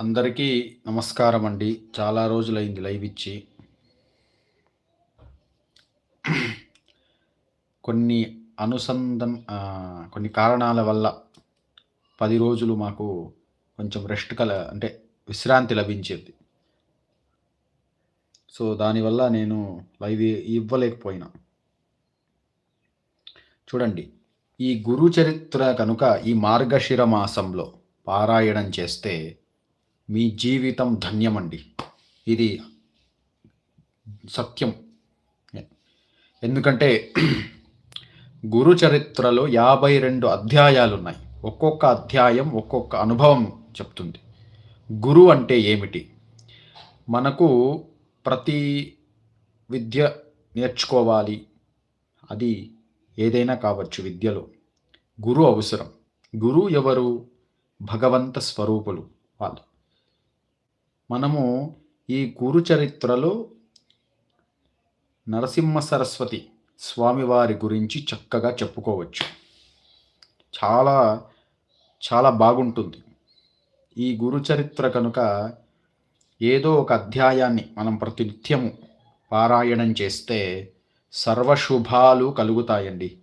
అందరికీ నమస్కారం అండి చాలా రోజులైంది లైవ్ ఇచ్చి. కొన్ని అనుసంధం కొన్ని కారణాల వల్ల పది రోజులు మాకు కొంచెం రెస్ట్ కల అంటే విశ్రాంతి లభించేది. సో దానివల్ల నేను లైవ్ ఇవ్వలేకపోయినా. చూడండి ఈ గురు చరిత్ర కనుక ఈ మార్గశిర మాసంలో పారాయణం చేస్తే మీ జీవితం ధన్యమండి. ఇది సత్యం. ఎందుకంటే గురు చరిత్రలో యాభై రెండు అధ్యాయాలు ఉన్నాయి ఒక్కొక్క అధ్యాయం ఒక్కొక్క అనుభవం చెప్తుంది. గురు అంటే ఏమిటి? మనకు ప్రతి విద్య నేర్చుకోవాలి. అది ఏదైనా కావచ్చు విద్యలో. గురు అవసరం. గురు ఎవరు? భగవంత స్వరూపులు వాళ్ళు. మనము ఈ గురు చరిత్రలో నరసింహ సరస్వతి స్వామివారి గురించి చక్కగా చెప్పుకోవచ్చు. చాలా చాలా బాగుంటుంది. ఈ గురు చరిత్ర కనుక ఏదో ఒక అధ్యాయాన్ని మనం ప్రతినిత్యము పారాయణం చేస్తే సర్వశుభాలు కలుగుతాయండి.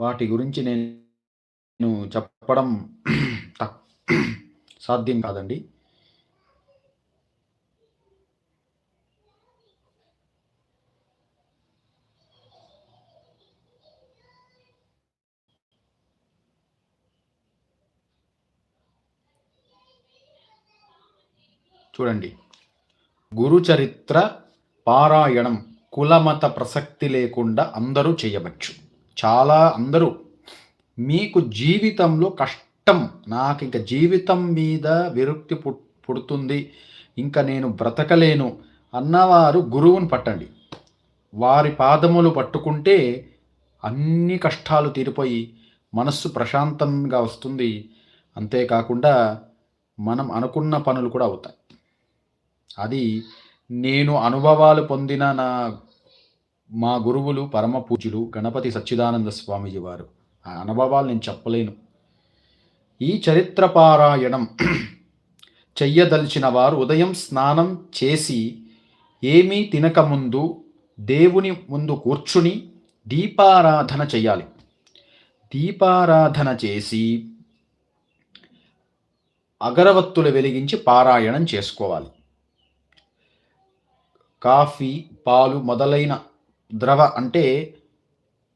వాటి గురించి నేను చెప్పడం సాధ్యం కాదండి. చూడండి. గురు చరిత్ర పారాయణం కులమత ప్రసక్తి లేకుండా అందరూ చేయవచ్చు. చాలా అందరూ. మీకు జీవితంలో కష్టం నాకు ఇంకా జీవితం మీద విరక్తి పు- పుడుతుంది. ఇంకా నేను బ్రతకలేను అన్నవారు గురువుని పట్టండి. వారి పాదములు పట్టుకుంటే అన్ని కష్టాలు తీరిపోయి మనస్సు ప్రశాంతంగా వస్తుంది. అంతేకాకుండా మనం అనుకున్న పనులు కూడా అవుతాయి. అది నేను అనుభవాలు పొందిన నా మా గురువులు పరమ పూజలు గణపతి సచ్చిదానంద స్వామీజీ వారు. ఆ అనుభవాలు నేను చెప్పలేను. ఈ చరిత్ర పారాయణం చెయ్యదలిచిన వారు ఉదయం స్నానం చేసి ఏమీ తినకముందు దేవుని ముందు కూర్చుని దీపారాధన చేయాలి దీపారాధన చేసి అగరవత్తులు వెలిగించి పారాయణం చేసుకోవాలి. కాఫీ పాలు మొదలైన ద్రవ అంటే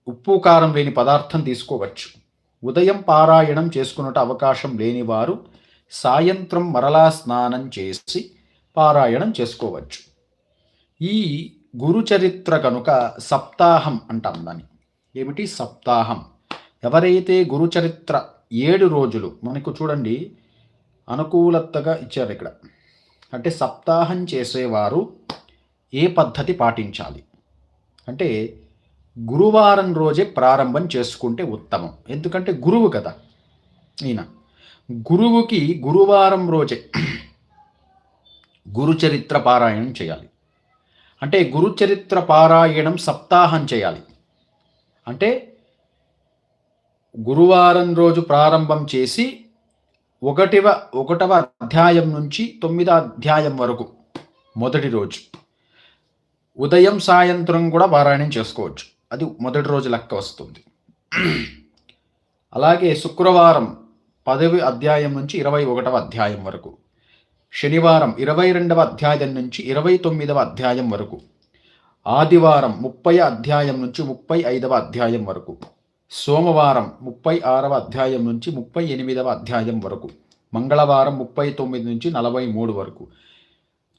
ఉప్పు కారం లేని పదార్థం తీసుకోవచ్చు. ఉదయం పారాయణం చేసుకున్నట అవకాశం లేనివారు సాయంత్రం మరలా స్నానం చేసి పారాయణం చేసుకోవచ్చు. ఈ గురుచరిత్ర కనుక సప్తాహం అంటాం దాన్ని. ఏమిటి సప్తాహం? ఎవరైతే గురుచరిత్ర ఏడు రోజులు మనకు చూడండి అనుకూలతగా ఇచ్చారు ఇక్కడ. అంటే సప్తాహం చేసేవారు ఏ పద్ధతి పాటించాలి? అంటే గురువారం రోజే ప్రారంభం చేసుకుంటే ఉత్తమం. ఎందుకంటే గురువు కదా ఈయన. గురువుకి గురువారం రోజే గురుచరిత్ర పారాయణం చేయాలి. అంటే గురుచరిత్ర పారాయణం సప్తాహం చేయాలి. అంటే గురువారం రోజు ప్రారంభం చేసి ఒకటివ ఒకటవ అధ్యాయం నుంచి తొమ్మిదో అధ్యాయం వరకు మొదటి రోజు. ఉదయం సాయంత్రం కూడా పారాయణం చేసుకోవచ్చు. అది మొదటి రోజు లెక్క వస్తుంది. అలాగే శుక్రవారం పదవి అధ్యాయం నుంచి ఇరవై ఒకటవ అధ్యాయం వరకు శనివారం ఇరవై రెండవ అధ్యాయం నుంచి ఇరవై తొమ్మిదవ అధ్యాయం వరకు ఆదివారం ముప్పై అధ్యాయం నుంచి ముప్పై ఐదవ అధ్యాయం వరకు సోమవారం ముప్పై ఆరవ అధ్యాయం నుంచి ముప్పై ఎనిమిదవ అధ్యాయం వరకు మంగళవారం ముప్పై తొమ్మిది నుంచి నలభై మూడు వరకు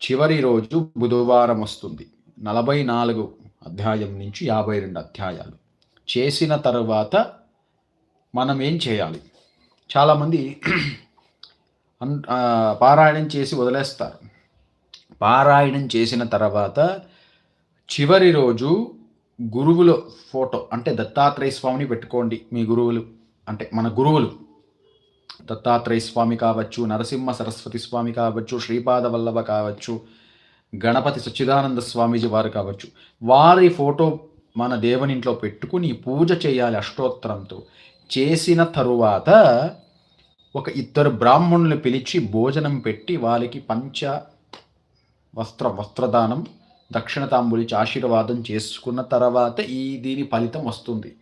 చివరి రోజు బుధవారం వస్తుంది. నలభై నాలుగు అధ్యాయం నుంచి యాభై రెండు అధ్యాయాలు. చేసిన తర్వాత మనం ఏం చేయాలి? చాలామంది అన్ పారాయణం చేసి వదిలేస్తారు. పారాయణం చేసిన తర్వాత చివరి రోజు గురువుల ఫోటో అంటే దత్తాత్రేయ స్వామిని పెట్టుకోండి మీ గురువులు అంటే మన గురువులు. దత్తాత్రేయ స్వామి కావచ్చు నరసింహ సరస్వతి స్వామి కావచ్చు శ్రీపాద వల్లభ కావచ్చు గణపతి సచ్చిదానంద స్వామీజీ వారు కావచ్చు. వారి ఫోటో మన దేవునింట్లో పెట్టుకుని పూజ చేయాలి అష్టోత్తరంతో. చేసిన తరువాత ఒక ఇద్దరు బ్రాహ్మణులు పిలిచి భోజనం పెట్టి వాళ్ళకి పంచ వస్త్ర వస్త్రదానం దక్షిణ తాంబులిచి ఆశీర్వాదం చేసుకున్న తర్వాత ఈ దీని ఫలితం వస్తుంది.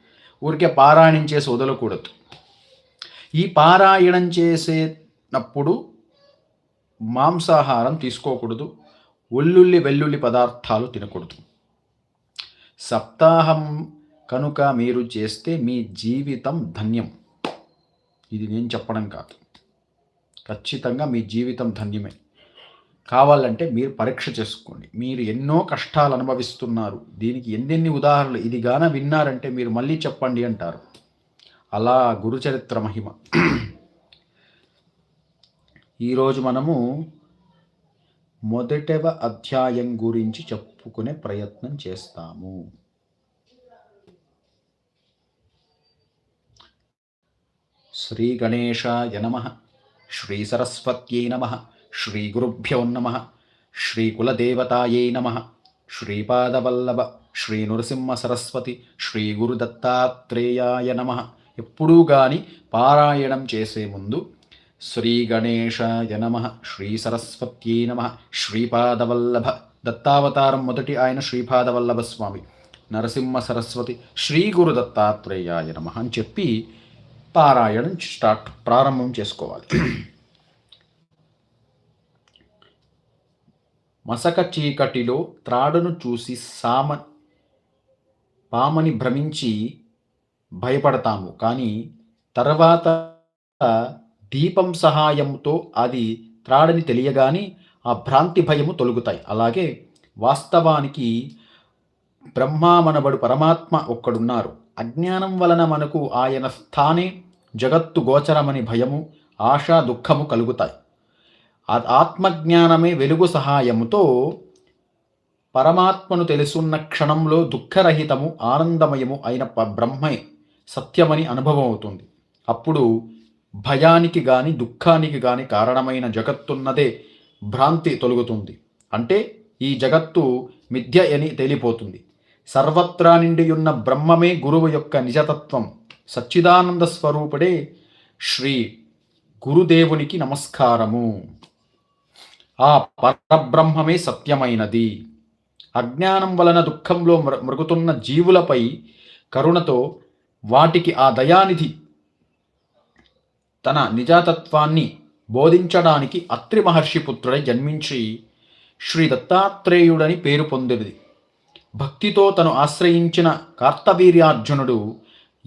ఊరికే పారాయణం చేసి వదలకూడదు. ఈ పారాయణం చేసేటప్పుడు మాంసాహారం తీసుకోకూడదు. ఒల్లుల్లి వెల్లుల్లి పదార్థాలు తినకూడదు. సప్తాహం కనుక మీరు చేస్తే మీ జీవితం ధన్యం. ఇది నేను చెప్పడం కాదు. ఖచ్చితంగా మీ జీవితం ధన్యమే. కావాలంటే మీరు పరీక్ష చేసుకోండి. మీరు ఎన్నో కష్టాలు అనుభవిస్తున్నారు. దీనికి ఎన్నెన్ని ఉదాహరణలు? ఇది గాన విన్నారంటే మీరు మళ్ళీ చెప్పండి అంటారు. అలా గురుచరిత్ర మహిమ. ఈరోజు మనము మొదటవ అధ్యాయం గురించి చెప్పుకునే ప్రయత్నం చేస్తాము. శ్రీ గణేశాయ నమ శ్రీ సరస్వత్యై నమ శ్రీ గురుభ్యో నమ శ్రీ కులదేవతాయై నమ శ్రీపాదవల్లభ శ్రీ నృసింహ సరస్వతి శ్రీ గురుదత్తాత్రేయాయ నమ. ఎప్పుడూ కానీ పారాయణం చేసే ముందు శ్రీగణేశాయ నమ శ్రీ సరస్వత్యై నమ శ్రీపాదవల్లభ. దత్తావతారం మొదటి ఆయన శ్రీపాదవల్లభ స్వామి నరసింహ సరస్వతి శ్రీ గురు దత్తాత్రేయాయ నమ అని చెప్పి పారాయణం స్టార్ట్ ప్రారంభం చేసుకోవాలి. మసక చీకటిలో త్రాడును చూసి సామ పామని భ్రమించి భయపడతాము. కానీ తర్వాత దీపం సహాయంతో అది త్రాడని తెలియగాని ఆ భ్రాంతి భయము తొలుగుతాయి. అలాగే వాస్తవానికి బ్రహ్మామనబడు పరమాత్మ ఒక్కడున్నారు. అజ్ఞానం వలన మనకు ఆయన స్థానే జగత్తు గోచరమని భయము ఆశ దుఃఖము కలుగుతాయి. ఆత్మజ్ఞానమే వెలుగు సహాయముతో పరమాత్మను తెలుసున్న క్షణంలో దుఃఖరహితము ఆనందమయము అయిన బ్రహ్మే సత్యమని అనుభవం అవుతుంది అప్పుడు భయానికి కానీ దుఃఖానికి కానీ కారణమైన జగత్తున్నదే భ్రాంతి తొలుగుతుంది. అంటే ఈ జగత్తు మిథ్య అని తేలిపోతుంది. సర్వత్రా నిండియున్న బ్రహ్మమే గురువు యొక్క నిజతత్వం. సచ్చిదానంద స్వరూపుడే శ్రీ గురుదేవునికి నమస్కారము. ఆ పరబ్రహ్మమే సత్యమైనది. అజ్ఞానం వలన దుఃఖంలో మృగుతున్న జీవులపై కరుణతో వాటికి ఆ దయానిధి తన నిజాతత్వాన్ని బోధించడానికి అత్రి మహర్షి పుత్రుడై జన్మించి శ్రీ దత్తాత్రేయుడని పేరు పొందినది. భక్తితో తను ఆశ్రయించిన కార్తవీర్యార్జునుడు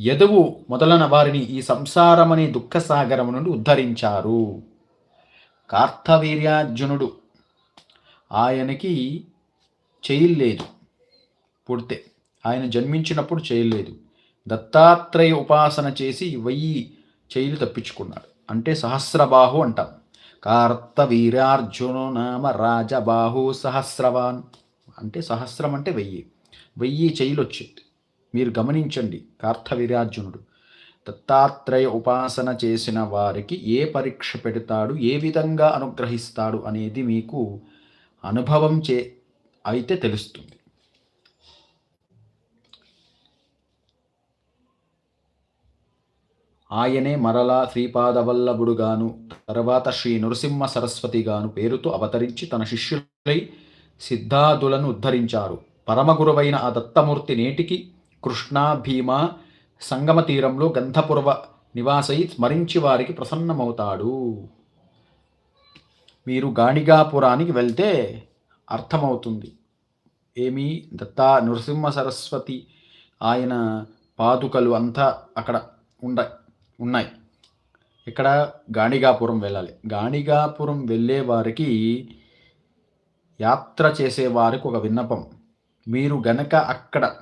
యదువు మొదలైన వారిని ఈ సంసారమనే దుఃఖసాగరము నుండి ఉద్ధరించారు. కార్తవీర్యార్జునుడు ఆయనకి చేయలేదు పుడితే. ఆయన జన్మించినప్పుడు చేయలేదు దత్తాత్రేయ ఉపాసన చేసి వెయ్యి చేయిలు తప్పించుకున్నాడు. అంటే సహస్రబాహు అంటాం. కార్తవీరార్జును నామ రాజబాహు సహస్రవాన్. అంటే సహస్రం అంటే వెయ్యి. వెయ్యి చేయిలు వచ్చింది. మీరు గమనించండి కార్తవీరార్జునుడు. దత్తాత్రేయ ఉపాసన చేసిన వారికి ఏ పరీక్ష పెడతాడు ఏ విధంగా అనుగ్రహిస్తాడు అనేది మీకు అనుభవం చే అయితే తెలుస్తుంది. ఆయనే మరలా శ్రీపాదవల్లభుడుగాను తర్వాత శ్రీ నృసింహ సరస్వతిగాను పేరుతో అవతరించి తన శిష్యులై సిద్ధాదులను ఉద్ధరించారు. పరమగురువైన ఆ దత్తమూర్తి నేటికి కృష్ణా భీమ సంగమ తీరంలో గంధపూర్వ నివాసై స్మరించి వారికి ప్రసన్నమవుతాడు. మీరు గాణిగాపురానికి వెళ్తే అర్థమవుతుంది. ఏమి? దత్తా నృసింహ సరస్వతి ఆయన పాదుకలు అంతా అక్కడ ఉండ ఉన్నాయి. ఇక్కడ గాణిగాపురం వెళ్ళాలి. గాణిగాపురం వెళ్ళే వారికి యాత్ర చేసేవారికి ఒక విన్నపం. మీరు గనక అక్కడ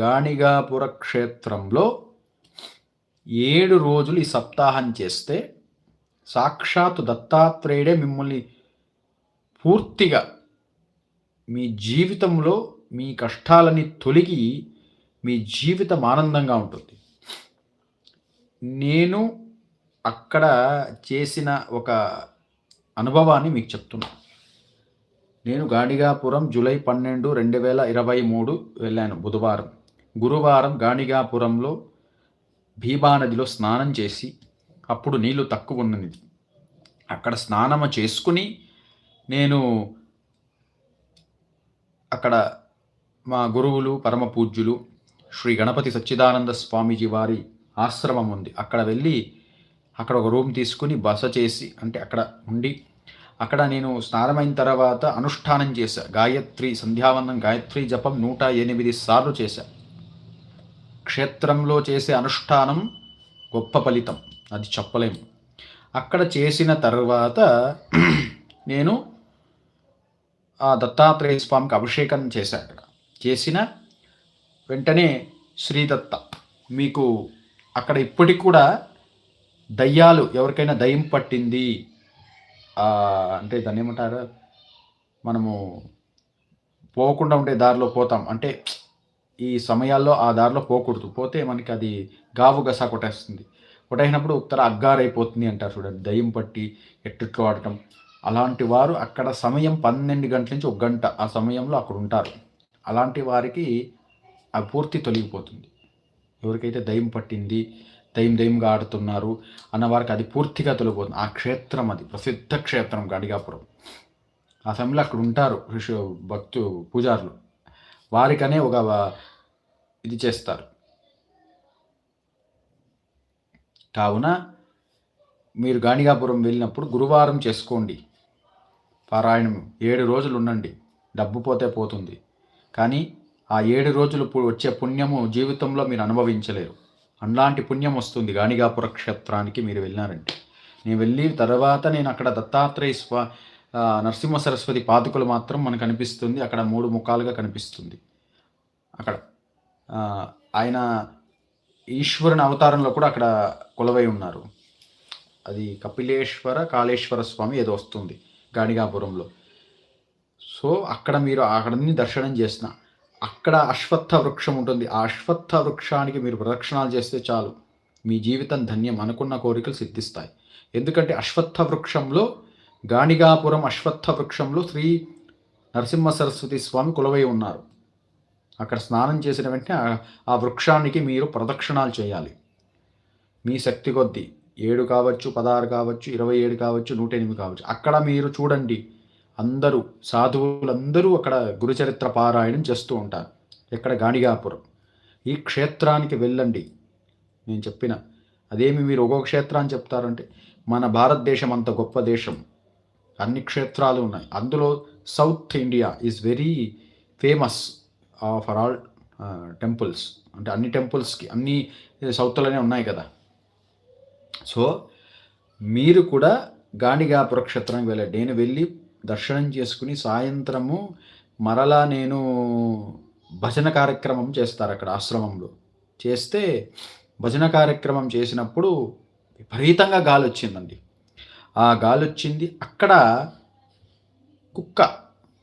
గాణిగాపుర క్షేత్రంలో ఏడు రోజులు ఈ సప్తాహం చేస్తే సాక్షాత్ దత్తాత్రేయుడే మిమ్మల్ని పూర్తిగా మీ జీవితంలో మీ కష్టాలని తొలగి మీ జీవితం ఆనందంగా ఉంటుంది. నేను అక్కడ చేసిన ఒక అనుభవాన్ని మీకు చెప్తున్నాను నేను గాణిగాపురం జూలై పన్నెండు రెండు వేల ఇరవై మూడు వెళ్ళాను బుధవారం. గురువారం గాణిగాపురంలో భీమానదిలో స్నానం చేసి అప్పుడు నీళ్ళు తక్కువ ఉన్నది. అక్కడ స్నానము చేసుకుని నేను అక్కడ మా గురువులు పరమ పూజ్యులు శ్రీ గణపతి సచ్చిదానంద స్వామీజీ వారి ఆశ్రమం ఉంది. అక్కడ వెళ్ళి అక్కడ ఒక రూమ్ తీసుకుని బస చేసి అంటే అక్కడ ఉండి అక్కడ నేను స్నానమైన తర్వాత అనుష్ఠానం చేశా. గాయత్రి సంధ్యావందం గాయత్రి జపం నూట ఎనిమిది సార్లు చేశా. క్షేత్రంలో చేసే అనుష్ఠానం గొప్ప ఫలితం. అది చెప్పలేము అక్కడ చేసిన తర్వాత నేను ఆ దత్తాత్రేయ స్వామికి అభిషేకం చేశా అక్కడ. చేసిన వెంటనే శ్రీదత్త మీకు అక్కడ ఇప్పటికి కూడా దయ్యాలు ఎవరికైనా దయ్యం పట్టింది. అంటే దాన్ని ఏమంటారు? మనము పోకుండా ఉండే దారిలో పోతాం. అంటే ఈ సమయాల్లో ఆ దారిలో పోకూడదు. పోతే మనకి అది గావు గసా కొట్టేస్తుంది. కొట్టేసినప్పుడు ఉత్తర అగ్గారైపోతుంది అంటారు చూడండి. దయ్యం పట్టి ఎట్టిట్లో ఆడటం. అలాంటి వారు అక్కడ సమయం పన్నెండు గంటల నుంచి ఒక గంట ఆ సమయంలో అక్కడ ఉంటారు. అలాంటి వారికి ఆ పూర్తి తొలగిపోతుంది. ఎవరికైతే దయ్యం పట్టింది దయ్యం దయ్యంగా ఆడుతున్నారు అన్న వారికి అది పూర్తిగా తొలగిపోతుంది. ఆ క్షేత్రం అది ప్రసిద్ధ క్షేత్రం గడిగాపురం. ఆ సమయంలో అక్కడ ఉంటారు ఋషి భక్తు పూజారులు. వారికనే ఒక ఇది చేస్తారు. కావున మీరు గాణిగాపురం వెళ్ళినప్పుడు గురువారం చేసుకోండి. పారాయణం ఏడు రోజులు ఉండండి. డబ్బు పోతే పోతుంది. కానీ ఆ ఏడు రోజులు వచ్చే పుణ్యము జీవితంలో మీరు అనుభవించలేరు. అలాంటి పుణ్యం వస్తుంది. గాణిగాపుర క్షేత్రానికి మీరు వెళ్ళినారంటే. నేను వెళ్ళి తర్వాత నేను అక్కడ దత్తాత్రేయ స్వా నరసింహ సరస్వతి పాదుకలు మాత్రం మనకు కనిపిస్తుంది అక్కడ మూడు ముఖాలుగా కనిపిస్తుంది. అక్కడ ఆయన ఈశ్వరుని అవతారంలో కూడా అక్కడ కొలవై ఉన్నారు. అది కపిలేశ్వర కాళేశ్వర స్వామి ఏదో వస్తుంది గాణిగాపురంలో. సో అక్కడ మీరు అక్కడని దర్శనం చేసిన అక్కడ అశ్వత్థ వృక్షం ఉంటుంది. ఆ అశ్వత్థ వృక్షానికి మీరు ప్రదక్షిణాలు చేస్తే చాలు. మీ జీవితం ధన్యం అనుకున్న కోరికలు సిద్ధిస్తాయి. ఎందుకంటే అశ్వత్థ వృక్షంలో గాణిగాపురం అశ్వత్థ వృక్షంలో శ్రీ నరసింహ సరస్వతి స్వామి కులవై ఉన్నారు. అక్కడ స్నానం చేసిన వెంటనే ఆ వృక్షానికి మీరు ప్రదక్షిణాలు చేయాలి. మీ శక్తి కొద్దీ ఏడు కావచ్చు పదహారు కావచ్చు ఇరవై ఏడు కావచ్చు నూట ఎనిమిది కావచ్చు. అక్కడ మీరు చూడండి. అందరూ సాధువులందరూ అక్కడ గురుచరిత్ర పారాయణం చేస్తూ ఉంటారు. ఎక్కడ గాణిగాపురం. ఈ క్షేత్రానికి వెళ్ళండి. నేను చెప్పిన అదేమి మీరు ఒక్కొక్క క్షేత్రాన్ని చెప్తారంటే మన భారతదేశం అంత గొప్ప దేశం. అన్ని క్షేత్రాలు ఉన్నాయి. అందులో south India is very famous for all temples అంటే అన్ని టెంపుల్స్కి అన్ని సౌత్లోనే ఉన్నాయి కదా. సో మీరు కూడా గాణిగాపుర క్షేత్రానికి వెళ్ళండి. నేను వెళ్ళి దర్శనం చేసుకుని సాయంత్రము మరలా నేను భజన కార్యక్రమం చేస్తారు అక్కడ ఆశ్రమంలో. చేస్తే భజన కార్యక్రమం చేసినప్పుడు విపరీతంగా గాలి వచ్చిందండి ఆ గాలి వచ్చింది అక్కడ కుక్క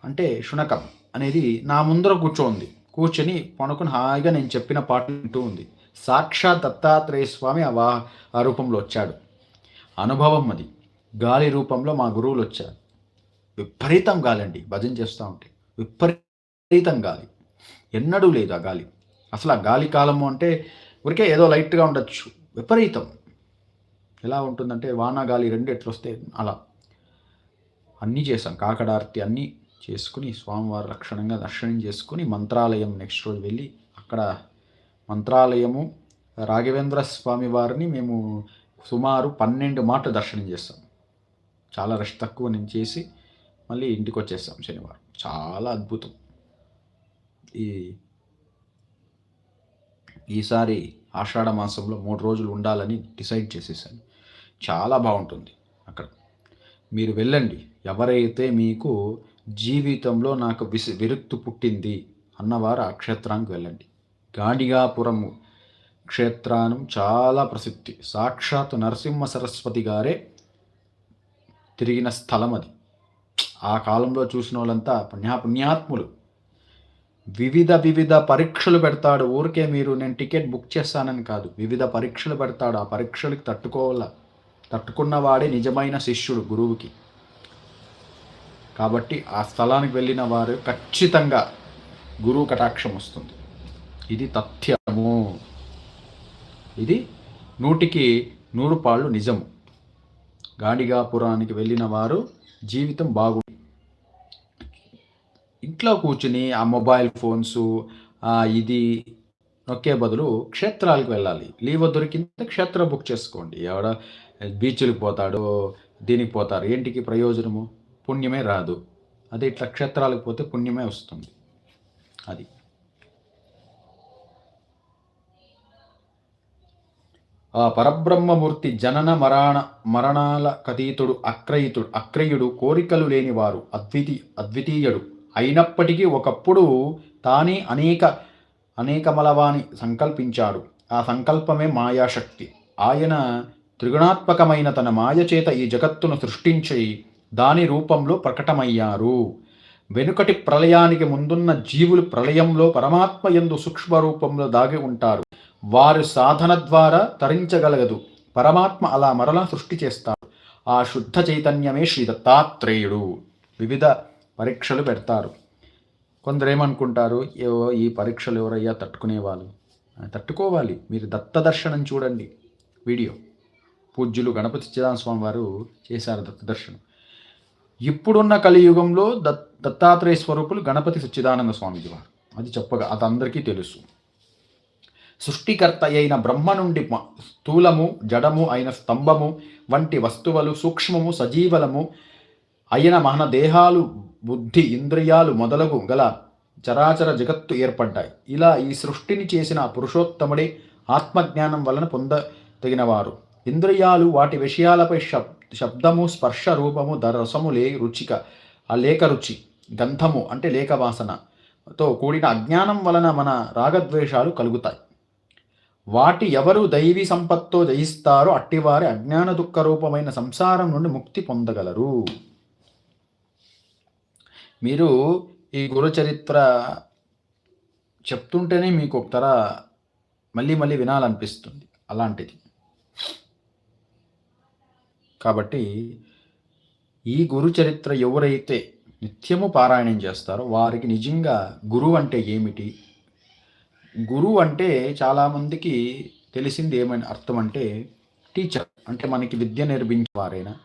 అంటే శునకం అనేది నా ముందర కూర్చోంది. కూర్చొని పనుకుని హాయిగా నేను చెప్పిన పాట వింటూ ఉంది. సాక్షాత్ దత్తాత్రేయ స్వామి ఆ వా ఆ రూపంలో వచ్చాడు. అనుభవం అది. గాలి రూపంలో మా గురువులు వచ్చారు. విపరీతం గాలి అండి భజన చేస్తూ ఉంటే విపరీతం గాలి. ఎన్నడూ లేదు ఆ గాలి. అసలు ఆ గాలి కాలము అంటే ఊరికే ఏదో లైట్గా ఉండొచ్చు. విపరీతం. ఎలా ఉంటుందంటే వాన గాలి రెండు ఎట్లొస్తే అలా. అన్నీ చేసాం కాకడార్తి అన్నీ చేసుకుని స్వామివారి రక్షణంగా దర్శనం చేసుకుని మంత్రాలయం నెక్స్ట్ రోజు వెళ్ళి అక్కడ మంత్రాలయము రాఘవేంద్ర స్వామి వారిని మేము సుమారు పన్నెండు మాటలు దర్శనం చేస్తాం చాలా రష్ తక్కువ నేను చేసి మళ్ళీ ఇంటికి వచ్చేస్తాం శనివారం. చాలా అద్భుతం. ఈ ఈసారి ఆషాఢ మాసంలో మూడు రోజులు ఉండాలని డిసైడ్ చేసేసాను. చాలా బాగుంటుంది అక్కడ. మీరు వెళ్ళండి. ఎవరైతే మీకు జీవితంలో నాకు విసి విరుక్తు పుట్టింది అన్నవారు ఆ క్షేత్రానికి వెళ్ళండి. గాడిగాపురము క్షేత్రానం చాలా ప్రసిద్ధి. సాక్షాత్ నరసింహ సరస్వతి గారే తిరిగిన స్థలం అది ఆ కాలంలో చూసిన వాళ్ళంతా పుణ్యా పుణ్యాత్ములు. వివిధ వివిధ పరీక్షలు పెడతాడు. ఊరికే మీరు నేను టికెట్ బుక్ చేస్తానని కాదు. వివిధ పరీక్షలు పెడతాడు. ఆ పరీక్షలకు తట్టుకోవాల తట్టుకున్నవాడే నిజమైన శిష్యుడు గురువుకి. కాబట్టి ఆ స్థలానికి వెళ్ళిన వారు ఖచ్చితంగా గురువు కటాక్షం వస్తుంది. ఇది తథ్యము. ఇది నూటికి నూరు పాళ్ళు నిజము. గాడిగాపురానికి వెళ్ళిన వారు జీవితం బాగుంది ఇంట్లో కూర్చుని ఆ మొబైల్ ఫోన్స్ ఇది నొక్కే బదులు క్షేత్రాలకు వెళ్ళాలి. లీవ్ దొరికింది క్షేత్రం బుక్ చేసుకోండి. ఎవడ బీచ్లకు పోతాడో దీనికి పోతారు ఏంటికి ప్రయోజనము? పుణ్యమే రాదు. అదే ఇట్లా క్షేత్రాలకు పోతే పుణ్యమే వస్తుంది. అది. ఆ పరబ్రహ్మమూర్తి జనన మరణ మరణాల కతీతుడు అక్రయితుడు అక్రయుడు కోరికలు లేనివారు అద్వితీ అద్వితీయుడు. అయినప్పటికీ ఒకప్పుడు తానే అనేక అనేకమలవాని సంకల్పించాడు. ఆ సంకల్పమే మాయాశక్తి. ఆయన త్రిగుణాత్మకమైన తన మాయ చేత ఈ జగత్తును సృష్టించి దాని రూపంలో ప్రకటమయ్యారు. వెనుకటి ప్రళయానికి ముందున్న జీవులు ప్రళయంలో పరమాత్మ ఎందు సూక్ష్మ రూపంలో దాగి ఉంటారు. వారి సాధన ద్వారా తరించగలగదు. పరమాత్మ అలా మరలా సృష్టి చేస్తారు ఆ శుద్ధ చైతన్యమే శ్రీ దత్తాత్రేయుడు వివిధ పరీక్షలు పెడతారు. కొందరేమనుకుంటారు ఏవో ఈ పరీక్షలు ఎవరయ్యా తట్టుకునేవాళ్ళు? తట్టుకోవాలి. మీరు దత్త దర్శనం చూడండి. వీడియో. పూజ్యులు గణపతి సత్యనారాయణ స్వామి వారు చేశారు దత్త దర్శనం. ఇప్పుడున్న కలియుగంలో దత్ దత్తాత్రేయ స్వరూపులు గణపతి సచ్చిదానంద స్వామిజీ వారు. అది చెప్పగా అది అందరికీ తెలుసు. సృష్టికర్త అయిన బ్రహ్మ నుండి స్థూలము జడము అయిన స్తంభము వంటి వస్తువులు సూక్ష్మము సజీవలము అయిన మన దేహాలు బుద్ధి ఇంద్రియాలు మొదలగు గల చరాచర జగత్తు ఏర్పడ్డాయి. ఇలా ఈ సృష్టిని చేసిన పురుషోత్తముడే ఆత్మజ్ఞానం వలన పొందదగినవారు. ఇంద్రియాలు వాటి విషయాలపై శబ్ శబ్దము స్పర్శ రూపము ద రసము లే రుచిక ఆ లేక రుచి గంధము అంటే లేక వాసనతో కూడిన అజ్ఞానం వలన మన రాగద్వేషాలు కలుగుతాయి. వాటి ఎవరు దైవీ సంపత్తో జయిస్తారో అట్టివారి అజ్ఞాన దుఃఖ రూపమైన సంసారం నుండి ముక్తి పొందగలరు. మీరు ఈ గురు చరిత్ర చెప్తుంటేనే మీకు ఒక తర మళ్ళీ మళ్ళీ వినాలనిపిస్తుంది అలాంటిది. కాబట్టి ఈ గురు చరిత్ర ఎవరైతే నిత్యము పారాయణం చేస్తారో వారికి నిజంగా గురువు అంటే ఏమిటి? గురువు అంటే చాలామందికి తెలిసింది ఏమైనా అర్థం అంటే టీచర్. అంటే మనకి విద్య నేర్పించే వారైనా?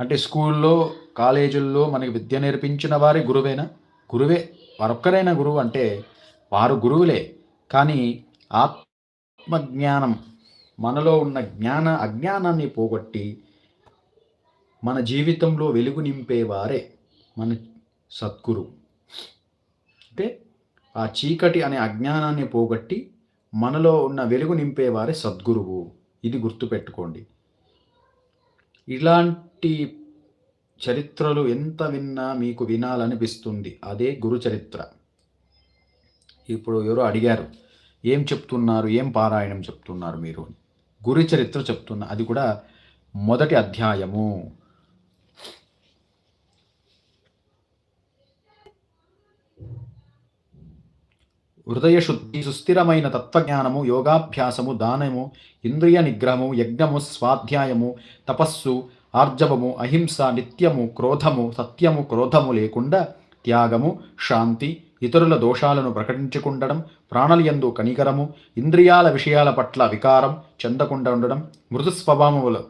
అంటే స్కూల్లో కాలేజీల్లో మనకి విద్య నేర్పించిన వారే గురువేనా? గురువే. వారొక్కరైనా గురువు అంటే వారు గురువులే. కానీ ఆత్మజ్ఞానం మనలో ఉన్న జ్ఞాన అజ్ఞానాన్ని పోగొట్టి మన జీవితంలో వెలుగు నింపేవారే మన సద్గురు. అంటే ఆ చీకటి అనే అజ్ఞానాన్ని పోగొట్టి మనలో ఉన్న వెలుగు నింపేవారే సద్గురువు. ఇది గుర్తుపెట్టుకోండి. ఇలాంటి చరిత్రలు ఎంత విన్నా మీకు వినాలనిపిస్తుంది. అదే గురు చరిత్ర. ఇప్పుడు ఎవరో అడిగారు ఏం చెప్తున్నారు? ఏం పారాయణం చెప్తున్నారు మీరు? గురు చరిత్ర చెప్తున్నా అది కూడా మొదటి అధ్యాయము. హృదయశుద్ధి సుస్థిరమైన తత్వజ్ఞానము యోగాభ్యాసము దానము ఇంద్రియ నిగ్రహము యజ్ఞము స్వాధ్యాయము తపస్సు ఆర్జవము అహింస నిత్యము క్రోధము సత్యము క్రోధము లేకుండా త్యాగము శాంతి ఇతరుల దోషాలను ప్రకటించుకుండడం ప్రాణలయందు కనికరము ఇంద్రియాల విషయాల పట్ల వికారం చెందకుండా ఉండడం మృదు స్వభావములు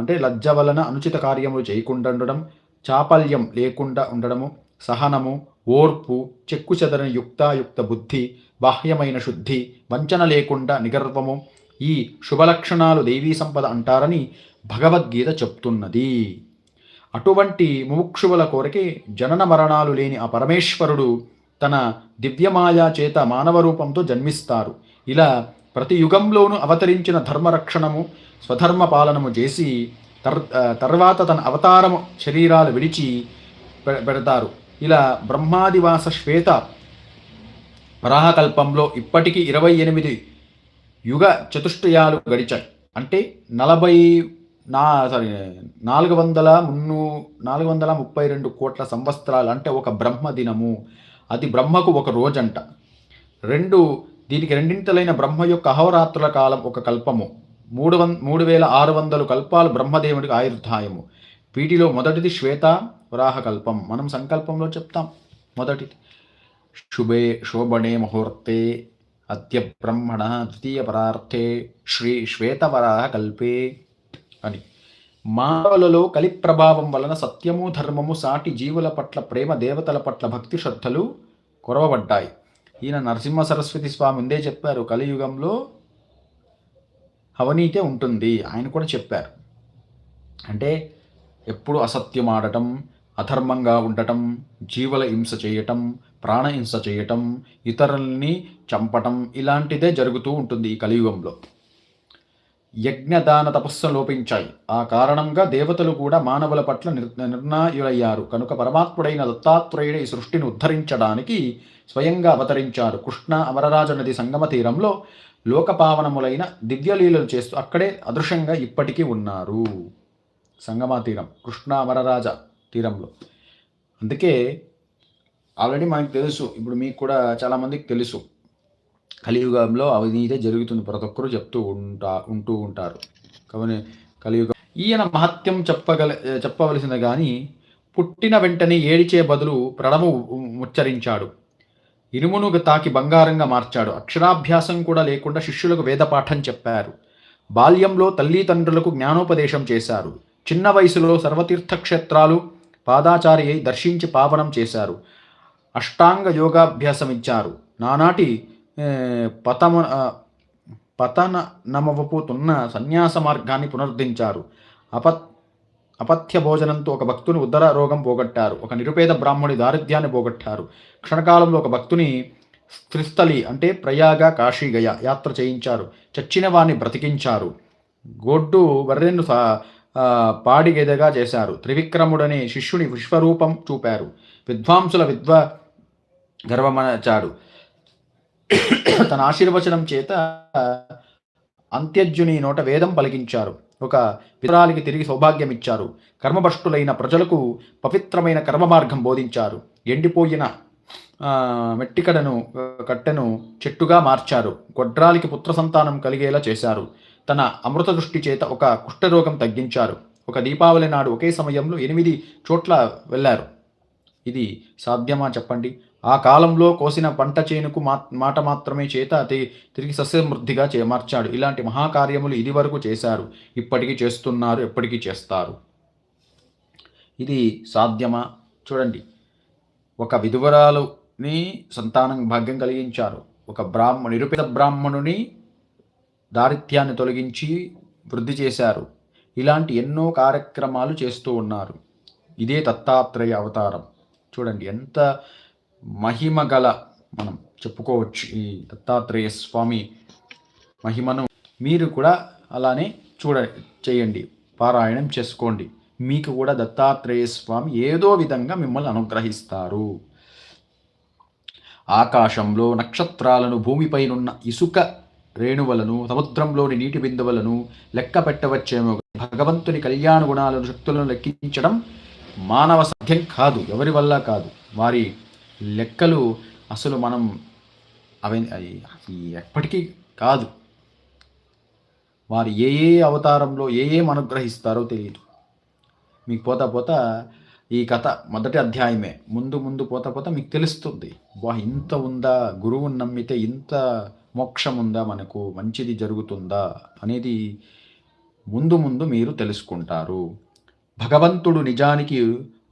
అంటే లజ్జ వలన అనుచిత కార్యములు చేయకుండా ఉండడం చాపల్యం లేకుండా ఉండడము సహనము ఓర్పు చెక్కు చెదరని యుక్తాయుక్త బుద్ధి బాహ్యమైన శుద్ధి వంచన లేకుండా నిగర్వము ఈ శుభలక్షణాలు దేవీ సంపద అంటారని భగవద్గీత చెప్తున్నది. అటువంటి ముముక్షువుల కోరికే జనన మరణాలు లేని ఆ పరమేశ్వరుడు తన దివ్యమాయా చేత మానవ రూపంతో జన్మిస్తారు. ఇలా ప్రతి యుగంలోనూ అవతరించిన ధర్మరక్షణము స్వధర్మ పాలనము చేసి తర్ తర్వాత తన అవతారము శరీరాలు విడిచి పె- పెడతారు. ఇలా బ్రహ్మాదివాస శ్వేత వరాహకల్పంలో ఇప్పటికీ ఇరవై ఎనిమిది యుగ చతుష్టయాలు గడిచాయి. అంటే నలభై నా సారీ నాలుగు వందల మున్ను నాలుగు వందల ముప్పై రెండు కోట్ల సంవత్సరాలు అంటే ఒక బ్రహ్మ దినము అది బ్రహ్మకు ఒక రోజంట. రెండు దీనికి రెండింతలైన బ్రహ్మ యొక్క అహోరాత్రుల కాలం ఒక కల్పము. మూడు వం మూడు వేల ఆరు వందలు కల్పాలు బ్రహ్మదేవుడికి ఆయుర్ధాయము. వీటిలో మొదటిది శ్వేత వరాహకల్పం. మనం సంకల్పంలో చెప్తాం మొదటిది. శుభే శోభనే ముహూర్తే అద్య బ్రహ్మణ ద్వితీయ పరార్థే శ్రీ శ్వేతవరాహ కల్పే అని. మానవులలో కలి ప్రభావం వలన సత్యము ధర్మము సాటి జీవుల పట్ల ప్రేమ దేవతల పట్ల భక్తి శ్రద్ధలు కొరవబడ్డాయి. ఈయన నరసింహ సరస్వతి స్వామి ఉందే చెప్పారు కలియుగంలో అవనీతే ఉంటుంది. ఆయన కూడా చెప్పారు. అంటే ఎప్పుడు అసత్యం ఆడటం అధర్మంగా ఉండటం జీవుల హింస చేయటం ప్రాణహింస చేయటం ఇతరుల్ని చంపటం ఇలాంటిదే జరుగుతూ ఉంటుంది ఈ కలియుగంలో. యజ్ఞదాన తపస్సు లోపించాయి. ఆ కారణంగా దేవతలు కూడా మానవుల పట్ల నిర్ కనుక పరమాత్ముడైన దత్తాత్రేయుడు ఈ సృష్టిని ఉద్ధరించడానికి స్వయంగా అవతరించారు. కృష్ణ అమరరాజ నది సంగమ తీరంలో లోకపావనములైన దివ్యలీలలు చేస్తూ అక్కడే అదృశ్యంగా ఇప్పటికీ ఉన్నారు. సంగమా తీరం. కృష్ణ అమరరాజ తీరంలో. అందుకే ఆల్రెడీ మనకు తెలుసు ఇప్పుడు మీకు కూడా చాలామందికి తెలుసు కలియుగంలో అవినీతి జరుగుతుంది ప్రతి ఒక్కరూ చెప్తూ ఉంటా ఉంటూ ఉంటారు. కాబట్టి కలియుగం ఈయన మహత్యం చెప్పగల చెప్పవలసింది కానీ పుట్టిన వెంటనే ఏడిచే బదులు ప్రణము ఉచ్చరించాడు. ఇనుమును తాకి బంగారంగా మార్చాడు. అక్షరాభ్యాసం కూడా లేకుండా శిష్యులకు వేదపాఠం చెప్పారు. బాల్యంలో తల్లిదండ్రులకు జ్ఞానోపదేశం చేశారు. చిన్న వయసులో సర్వతీర్థక్షేత్రాలు పాదాచారి అయి దర్శించి పావనం చేశారు. అష్టాంగ యోగాభ్యాసం ఇచ్చారు నానాటి పతమ పతన నమవపుతున్న సన్యాస మార్గాన్ని పునరుద్ధరించారు. అపత్ అపథ్య భోజనంతో ఒక భక్తుని ఉదర రోగం పోగొట్టారు. ఒక నిరుపేద బ్రాహ్మణి దారిద్ర్యాన్ని పోగొట్టారు. క్షణకాలంలో ఒక భక్తుని త్రిస్థలి అంటే ప్రయాగ కాశీగయ యాత్ర చేయించారు. చచ్చిన వారిని బ్రతికించారు. గొడ్డు వర్రెన్ను పాడిగెదగా చేశారు. త్రివిక్రముడనే శిష్యుని విశ్వరూపం చూపారు. విద్వాంసుల విద్వ గర్వమచాడు తన ఆశీర్వచనం చేత అంత్యజ్యుని నోట వేదం పలికించారు. ఒక వితరాలికి తిరిగి సౌభాగ్యం ఇచ్చారు కర్మభష్టులైన ప్రజలకు పవిత్రమైన కర్మ మార్గం బోధించారు. ఎండిపోయిన మెట్టికడను కట్టెను చెట్టుగా మార్చారు. గొడ్రాలికి పుత్ర సంతానం కలిగేలా చేశారు. తన అమృత దృష్టి చేత ఒక కుష్ఠరోగం తగ్గించారు. ఒక దీపావళి నాడు ఒకే సమయంలో ఎనిమిది చోట్ల వెళ్ళారు. ఇది సాధ్యమా చెప్పండి? ఆ కాలంలో కోసిన పంట చేనుకు మా మాట మాత్రమే చేత తిరిగి సస్యమృద్ధిగా చే మార్చాడు. ఇలాంటి మహాకార్యములు ఇదివరకు చేశారు. ఇప్పటికీ చేస్తున్నారు ఎప్పటికీ చేస్తారు. ఇది సాధ్యమా? చూడండి. ఒక విధువరాలుని సంతానం భాగ్యం కలిగించారు. ఒక బ్రాహ్మణు నిరుపేద బ్రాహ్మణుని దారిత్యాన్ని తొలగించి వృద్ధి చేశారు. ఇలాంటి ఎన్నో కార్యక్రమాలు చేస్తూ ఉన్నారు. ఇదే దత్తాత్రేయ అవతారం. చూడండి ఎంత మహిమ గల మనం చెప్పుకోవచ్చు ఈ దత్తాత్రేయ స్వామి మహిమను. మీరు కూడా అలానే చూడ చేయండి. పారాయణం చేసుకోండి. మీకు కూడా దత్తాత్రేయ స్వామి ఏదో విధంగా మిమ్మల్ని అనుగ్రహిస్తారు. ఆకాశంలో నక్షత్రాలను భూమిపైనున్న ఇసుక రేణువులను సముద్రంలోని నీటి బిందువులను లెక్క పెట్టవచ్చేమో. భగవంతుని కళ్యాణ గుణాలను శక్తులను లెక్కించడం మానవ సాధ్యం కాదు ఎవరి వల్ల కాదు. వారి లెక్కలు అసలు మనం అవి ఎప్పటికీ కాదు. వారు ఏ ఏ అవతారంలో ఏ ఏం అనుగ్రహిస్తారో తెలియదు. మీకు పోతా పోతా ఈ కథ మొదటి అధ్యాయమే. ముందు ముందు పోతా పోతా మీకు తెలుస్తుంది. వా ఇంత ఉందా? గురువుని నమ్మితే ఇంత మోక్షం ఉందా మనకు? మంచిది జరుగుతుందా? అనేది ముందు ముందు మీరు తెలుసుకుంటారు. భగవంతుడు నిజానికి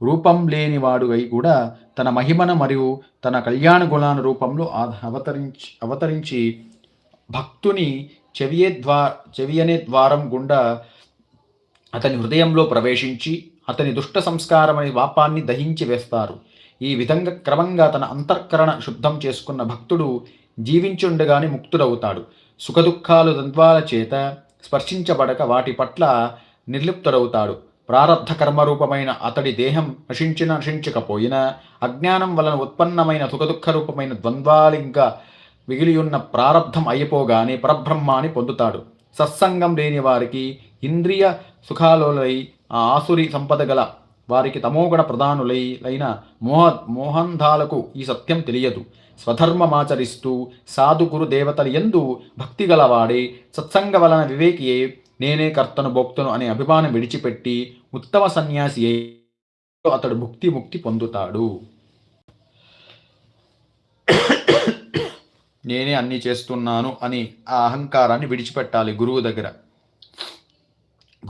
రూపం లేనివాడు అయి కూడా తన మహిమన మరియు తన కళ్యాణ గుణాన రూపంలో అవతరించి అవతరించి భక్తుని చెవియే ద్వా చెవియనే ద్వారం గుండా అతని హృదయంలో ప్రవేశించి అతని దుష్ట సంస్కారమైన వాపాన్ని దహించి వేస్తారు. ఈ విధంగా క్రమంగా తన అంతఃకరణ శుద్ధం చేసుకున్న భక్తుడు జీవించుండగానే ముక్తుడవుతాడు. సుఖదుఖాలు ద్వంద్వాల చేత స్పర్శించబడక వాటి పట్ల నిర్లిప్తుడవుతాడు. ప్రారంధ కర్మరూపమైన అతడి దేహం నశించిన నశించకపోయినా అజ్ఞానం వలన ఉత్పన్నమైన సుఖదుఖ రూపమైన ద్వంద్వాలింగా మిగిలియున్న ప్రారంధం అయిపోగానే పరబ్రహ్మాన్ని పొందుతాడు. సత్సంగం లేని వారికి ఇంద్రియ సుఖాలులై ఆ ఆసురి సంపద గల వారికి తమోగుణ ప్రధానులై అయిన మోహ మోహంధాలకు ఈ సత్యం తెలియదు. స్వధర్మమాచరిస్తూ సాధుగురు దేవతలు ఎందు భక్తి గలవాడే సత్సంగ వలన వివేకియే నేనే కర్తను భోక్తను అనే అభిమానం విడిచిపెట్టి ఉత్తమ సన్యాసి అతడు ముక్తి ముక్తి పొందుతాడు. నేనే అన్నీ చేస్తున్నాను అని ఆ అహంకారాన్ని విడిచిపెట్టాలి గురువు దగ్గర.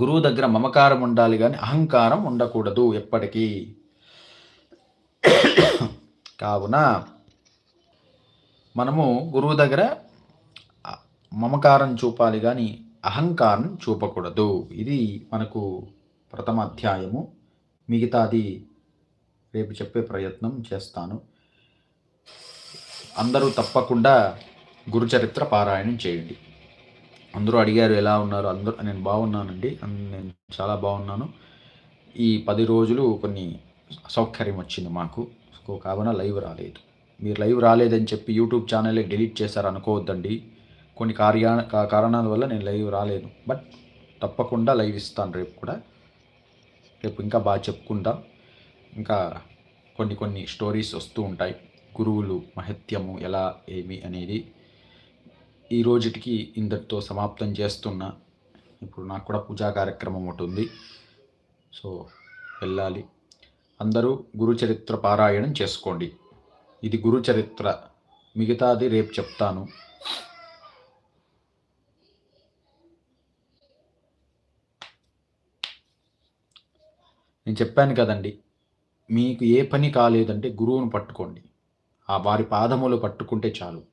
గురువు దగ్గర మమకారం ఉండాలి కానీ అహంకారం ఉండకూడదు ఎప్పటికీ. కావున మనము గురువు దగ్గర మమకారం చూపాలి కానీ అహంకారం చూపకూడదు. ఇది మనకు ప్రథమ అధ్యాయము. మిగతాది రేపు చెప్పే ప్రయత్నం చేస్తాను. అందరూ తప్పకుండా గురుచరిత్ర పారాయణం చేయండి. అందరూ అడిగారు ఎలా ఉన్నారు? అందరూ నేను బాగున్నానండి. నేను చాలా బాగున్నాను. ఈ పది రోజులు కొన్ని అసౌకర్యం వచ్చింది మాకు. కావున లైవ్ రాలేదు. మీరు లైవ్ రాలేదని చెప్పి యూట్యూబ్ ఛానల్ డిలీట్ చేశారు అనుకోవద్దండి. కొన్ని కార్యా కారణాల వల్ల నేను లైవ్ రాలేను. బట్ తప్పకుండా లైవ్ ఇస్తాను రేపు కూడా. రేపు ఇంకా బాగా చెప్పుకుందాం ఇంకా కొన్ని కొన్ని స్టోరీస్ వస్తూ ఉంటాయి. గురువులు మహత్యము ఎలా ఏమి అనేది. ఈ రోజుటికి ఇంతటితో సమాప్తం చేస్తున్నా. ఇప్పుడు నాకు కూడా పూజా కార్యక్రమం ఒకటి ఉంది. సో వెళ్ళాలి. అందరూ గురుచరిత్ర పారాయణం చేసుకోండి. ఇది గురు చరిత్ర. మిగతాది రేపు చెప్తాను. నేను చెప్పాను కదండి మీకు ఏ పని కాలేదంటే గురువును పట్టుకోండి. ఆ వారి పాదములు పట్టుకుంటే చాలు.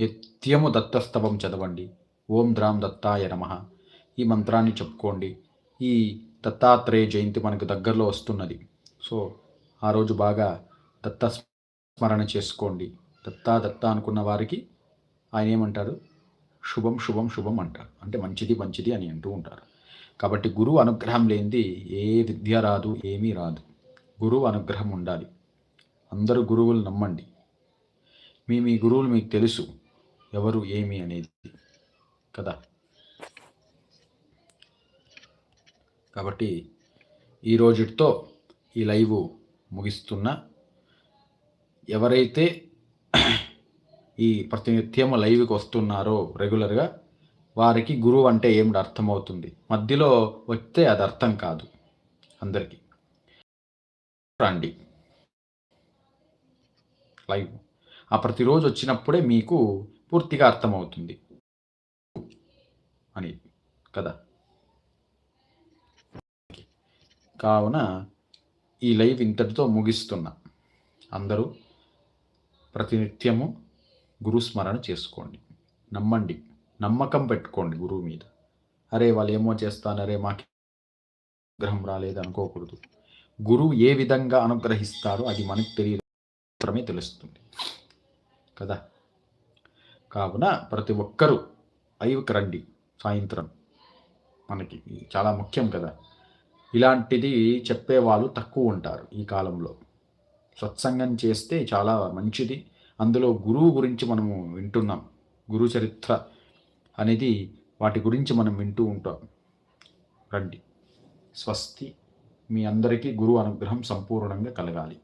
నిత్యము దత్తస్తవం చదవండి. ఓం ద్రాం దత్తాయ నమ. ఈ మంత్రాన్ని చెప్పుకోండి. ఈ దత్తాత్రేయ జయంతి మనకు దగ్గరలో వస్తున్నది. సో ఆ రోజు బాగా దత్త స్మరణ చేసుకోండి. దత్తా దత్తా అనుకున్న వారికి ఆయన ఏమంటారు శుభం శుభం శుభం అంటారు. అంటే మంచిది మంచిది అని అంటూ ఉంటారు. కాబట్టి గురువు అనుగ్రహం లేనిది ఏ విద్య రాదు ఏమీ రాదు. గురువు అనుగ్రహం ఉండాలి. అందరూ గురువులు నమ్మండి. మీ మీ గురువులు మీకు తెలుసు ఎవరు ఏమి అనేది. కదా? కాబట్టి ఈ రోజుతో ఈ లైవ్ ముగిస్తున్నా. ఎవరైతే ఈ ప్రతినిత్యం లైవ్కి వస్తున్నారో రెగ్యులర్గా వారికి గురువు అంటే ఏమిటి అర్థమవుతుంది? మధ్యలో వస్తే అది అర్థం కాదు అందరికీ. రండి. లైవ్. ఆ ప్రతిరోజు వచ్చినప్పుడే మీకు పూర్తిగా అర్థమవుతుంది. అని కదా? కావున ఈ లైవ్ ఇంతటితో ముగిస్తున్నా. అందరూ ప్రతినిత్యము గురుస్మరణ చేసుకోండి. నమ్మండి. నమ్మకం పెట్టుకోండి గురువు మీద. అరే వాళ్ళు ఏమో చేస్తానరే మాకు అనుగ్రహం రాలేదు అనుకోకూడదు. గురువు ఏ విధంగా అనుగ్రహిస్తారో అది మనకు తెలియదు. మాత్రమే తెలుస్తుంది. కదా? కావున ప్రతి ఒక్కరూ లైవ్కి రండి సాయంత్రం. మనకి చాలా ముఖ్యం కదా. ఇలాంటిది చెప్పేవాళ్ళు తక్కువ ఉంటారు ఈ కాలంలో. సత్సంగం చేస్తే చాలా మంచిది. అందులో గురువు గురించి మనము వింటున్నాం. గురు చరిత్ర అనేది వాటి గురించి మనం వింటూ ఉంటాం. రండి. స్వస్తి. మీ అందరికీ గురువు అనుగ్రహం సంపూర్ణంగా కలగాలి.